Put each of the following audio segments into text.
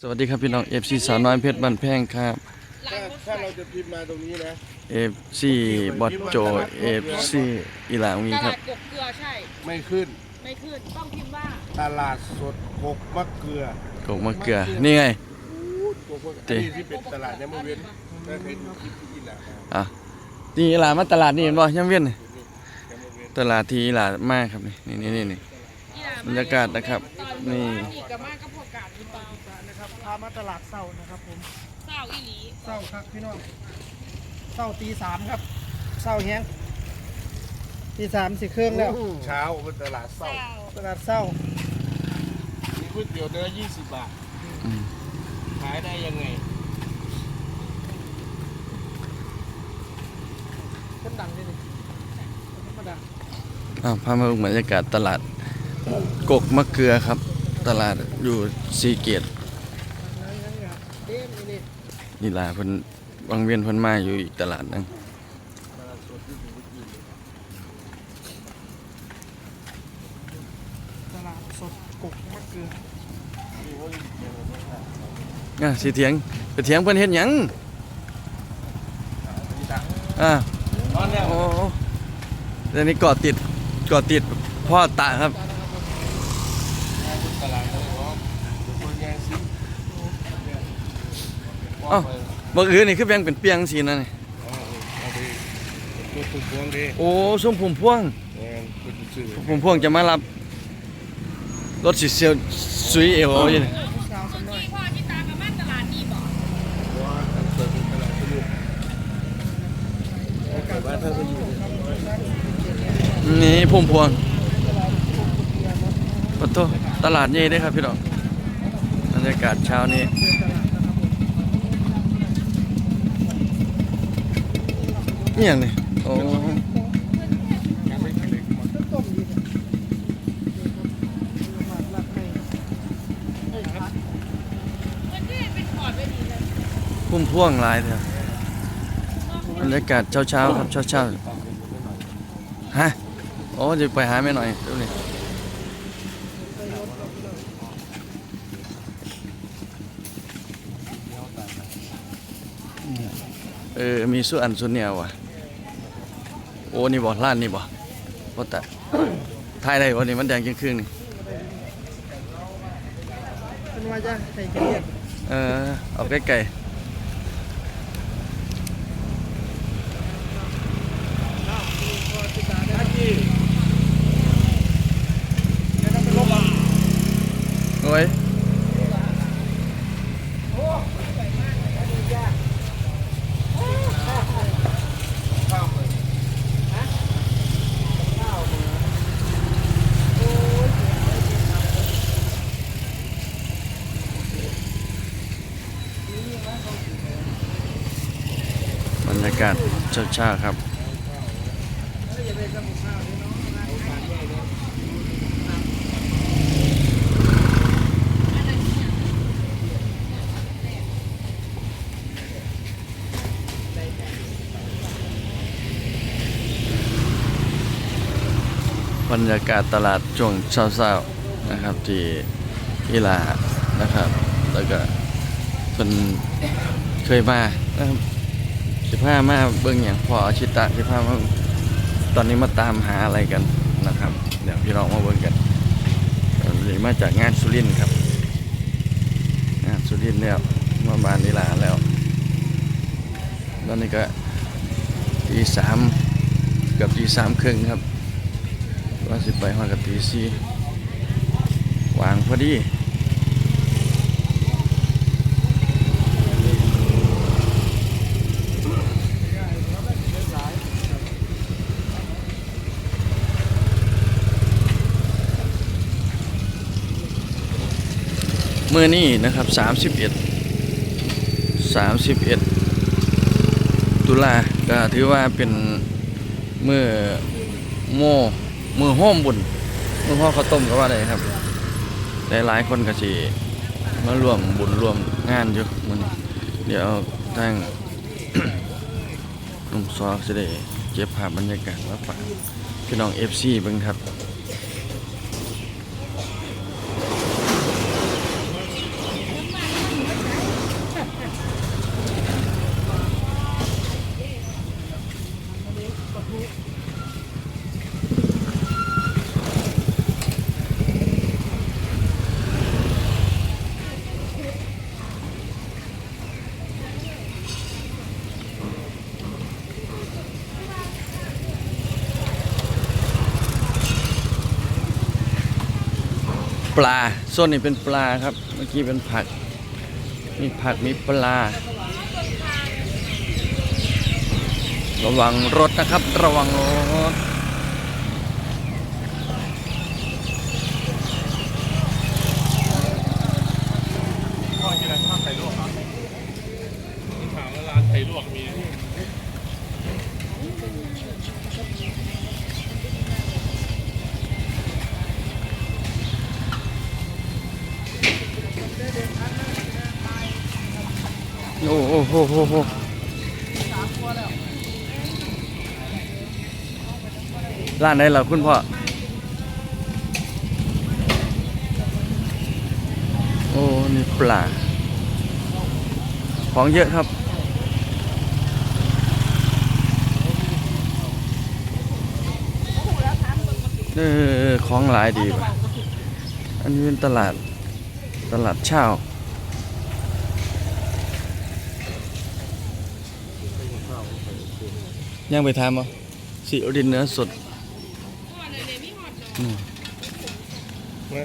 สวัสดีครับพี่น้อง FC สาวน้อยเพชรบ้านแพงครับถ้าถ้าเราจะพิมพ์มาตรงนี้นะ FC บอดโจ FC อีหลามีตครัลาบ ดกบเกลือใช่ ไม่ขึ้นไม่ขึ้น ต้องพิมพ์ว่าตลาดสดกกมะเกลือกกมะเกลือ นี่ไง อู้กกมะเกเจ๊ลืออันนี้ที่เป็นตลาดยังไม่เว้นถ้าเคยดูคลิปที่อีหลามาอะนี่อีหลามาตลาดนี่เห็นบ่ยังเวียนนี่ยังไม่เว้นตลาดที่อีหลามาครับนี่นี่นี่นี่ อีหลบรรยากาศนะครับตอนนี่ อีกกับมากก็พ มาตลาดเศร้านะครับผมเศร้าอีหลีเศร้าครับพี่น้องเศร้าตีสามครับเศร้าแฮงตีสามสิเครื่องแล้วเช้าเป็นตลาดเศร้าเศร้า ตลาดเศร้ามีก๋วยเตี๋ยวเนื้อ20บาทอืมขายได้ยังไงคนดังนี่นี่คนมาดังอะพามาดูบรรยากาศตลาดกกมะเกลือครับ ตลาดอยู่สีเกตนั่นนั่นครับเอ๊ะนี่ นี่อีหลาเพิ่นวังเวียนเพิ่นมาอยู่อีกตลาดหนึงตลาดสดกกมะเกลืออะสิเถียงไปเถียงเพิ่นเฮ็ดหยังอะตอนเนี้ยโอ้เดี๋ยวนี้เกาะติดเกาะติดพ่อตาครับตลาด เขาบอกว่าคนงานซิเอ้าเมื่อคืนนี่คือแบ่งเป็นเปียงสีนั่นนี่เอาไปตัวตุ้พวงดิโอ้ส้มผมพ่วงแม่นเป็นชื่อผมพ่วงจะมารับรถสีเซียวซุยเอวอยู่นี่ผู้สาวสำน้อยพี่พ่อที่ตากับมาตลาดนี่บอกว่าเปิดเป็นตลาดสนุกเกิดว่าถ้าจะอยู่นี่ผมพ่วงปะโตตลาดใหญ่เด้อครับพี่น้องบรรยากาศเช้านี้นี่อย่างนี้โอ้ ยังไม่กินเลยมา ต้มดีเลยหมักลั กให้ให้พัดมันที่เป็นขอดไว้ดีเลยพุ่มพ่วงลายเถอะบรรยากาศเช้าๆครับเช้าๆฮะโอ้จะไปหาแม่หน่อยเดี๋ยวนี้เออ มีส่วนส่วนเนียว่ะ อ้นี่บ่ร้านนี่บ่บ่แต่ถ่ายได้บ่นี่มันแดงครึ่งๆนี่เป็นว่าจะให้เกียรติเออเอาใกล้ๆโอ้ย บรรยากาศเช้าๆครับบรรยากาศตลาดช่วงเช้าๆนะครับที่อิลานะครับ แล้วก็ เป็นเคยมานะครับสิพามาเบิ่งอย่างพออาชิตะสิพามาตอนนี้มาตามหาอะไรกันนะครับ เดี๋ยวพี่น้องมาเบิ่งกันหรือมาจากงานสุรินทร์ครับ งานสุรินทร์แล้วมาบานนิลาแล้ว ตอนนี้ก็ตีสามกับตีสามครึ่งครับว่าสิไปหอดกับตีสี่วางพอดีเมื่อนี้นะครับ31 31ตุลาก็ถือว่าเป็นเมื่อโมมือห้อมบุญมือพ่อข้าวต้มก็ว่าได้ครับ หลายๆคนก็สิมาร่วมบุญร่วมงานอยู่มันเดี๋ยวทางหนุ่มซอกจะได้เก็บภาพบรรยากาศมาฝากพี่น้อง FC เบิ่งครับ ปลาโซนนี้เป็นปลาครับ เมื่อกี้เป็นผัก มีผักมีปลา ระวังรถนะครับ ระวังรถพ่อกินอะไรข้าวไข่ลวกครับถามว่าร้านไข่ลวกมี โหโหโหร้านไหนเรอคุณพ่อ โอ้ นี่ปลา ของเยอะครับเออของหลายดีว่ะอันนี้เป็นตลาด ตลาดเช่า ยังไปทำอะสีโอดินเนื้อสดก่อนเลยเนี่ยมีหอดดอกอืมมา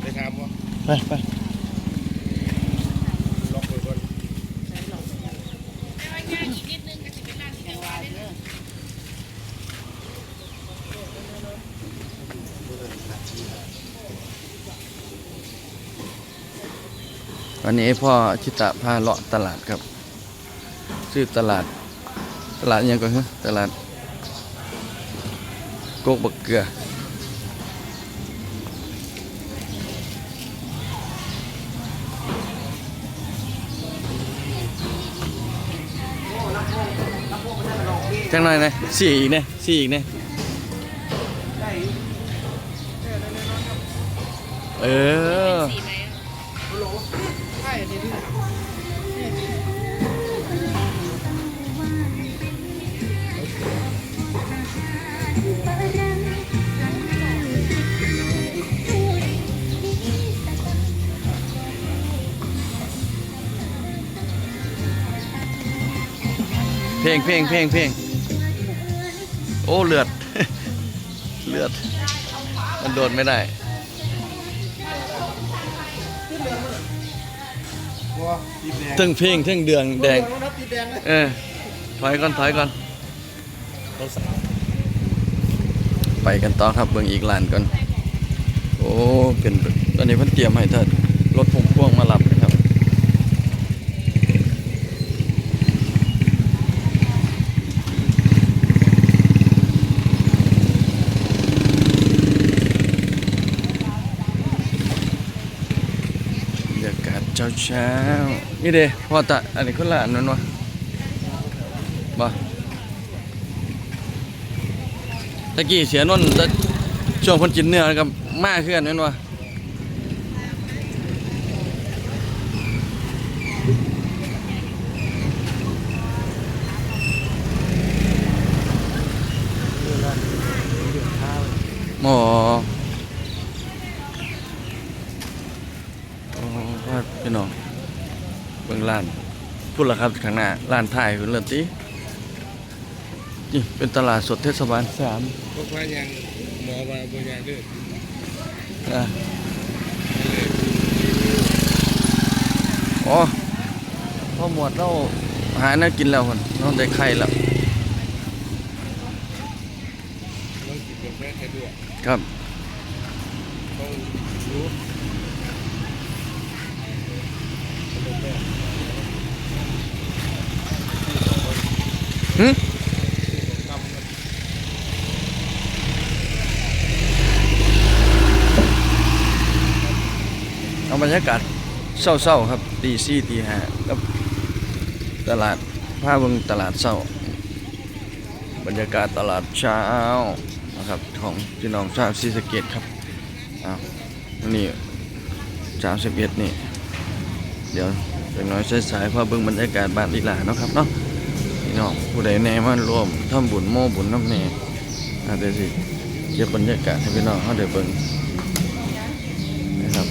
ไปถามว่าไปไปล็อกไปก่อนแต่ว่าง่ายอีกนิดนึงก็จะเป็นร้านที่เรียกว่าได้เลยวันนี้พ่อชิตะพาเลาะตลาดครับ ชื่อตลาด ตลาดยังก่อนฮะตลาดโกกบักเกลือจังหน่อยนะสี่อีกนี่ยสี่อีกนี่ยเออ พลงเพลงเพลงเพลงโอ้เลือด เลือด มันโดนไม่ได้ทั้งเพลงทั้งเดืองแดง เออ ถอยก่อนถอยก่อน ไปกันต่อครับเบิ่งอีกลานก่อน โอ้ เป็นตอนนี้เพิ่นเตรียมให้ท่านรถพุ่มพ่วงมารับนะครับ บรรยากาศ เช้า นี่เด้พอตะอันนี้คนละอันนั้นวะบ่ตะกี้เสียนนท์ช่วงเพ้นกินเนื้อกับมาคือกันนั่นวะหมอ โอ้ ว่าพี่น้องเบิ่งร้านพูดละครับข้างหน้าร้านถ่ายคุณเลิศตินี่เป็นตลาดสดเทศบาลสามพวกว่ายังหมอมาบัวยางเด้ออะอ๋อพ่อหมวดเราหาน่ากินแล้วคนเราได้ไข่แล้วครับต้องรู้ หึเอาบรรยากาศเศร้าๆครับตีสี่ตีห้ากับตลาดผ้าเบิงตลาดเศร้า บรรยากาศตลาดเช้านะครับของพี่น้องชาวศรีสเกดครับอ้าวนี่สามสิบเอ็ดนี่ เดี๋ยวเป็นน้อยใช้สายๆพาเบิ่งบรรยากาศบ้านลีลาเนาะครับเนาะ น้องผู้ใดแน่มาร่วมทำบุญโม่บุญน้ำแน่อาจจะสิเก็บบรรยากาศให้พี่น้องเขาได้เบิ่งนะครับ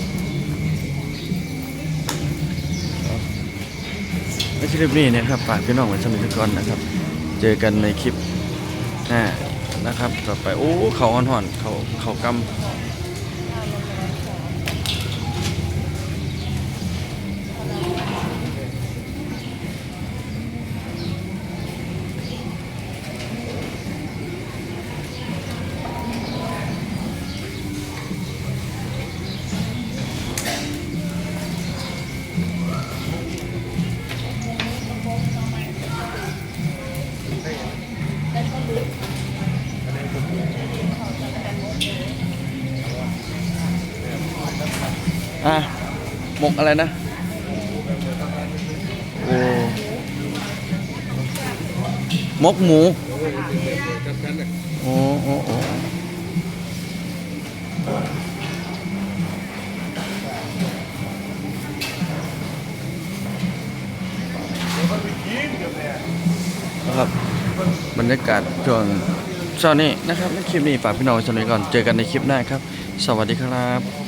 ในคลิปนี้นะครับฝากพี่น้องไว้สมิทก่อนนะครับ เจอกันในคลิปหน้านะครับ ต่อไปโอ้เขาห่อนๆเขาเขากำ อะไรนะ โอ้หมกหมูโอ้โอ้โอ้นะครับบรรยากาศช่วงเช้านี้นะครับในคลิปนี้ฝากพี่น้องไว้ชมก่อน เจอกันในคลิปหน้าครับ สวัสดีครับ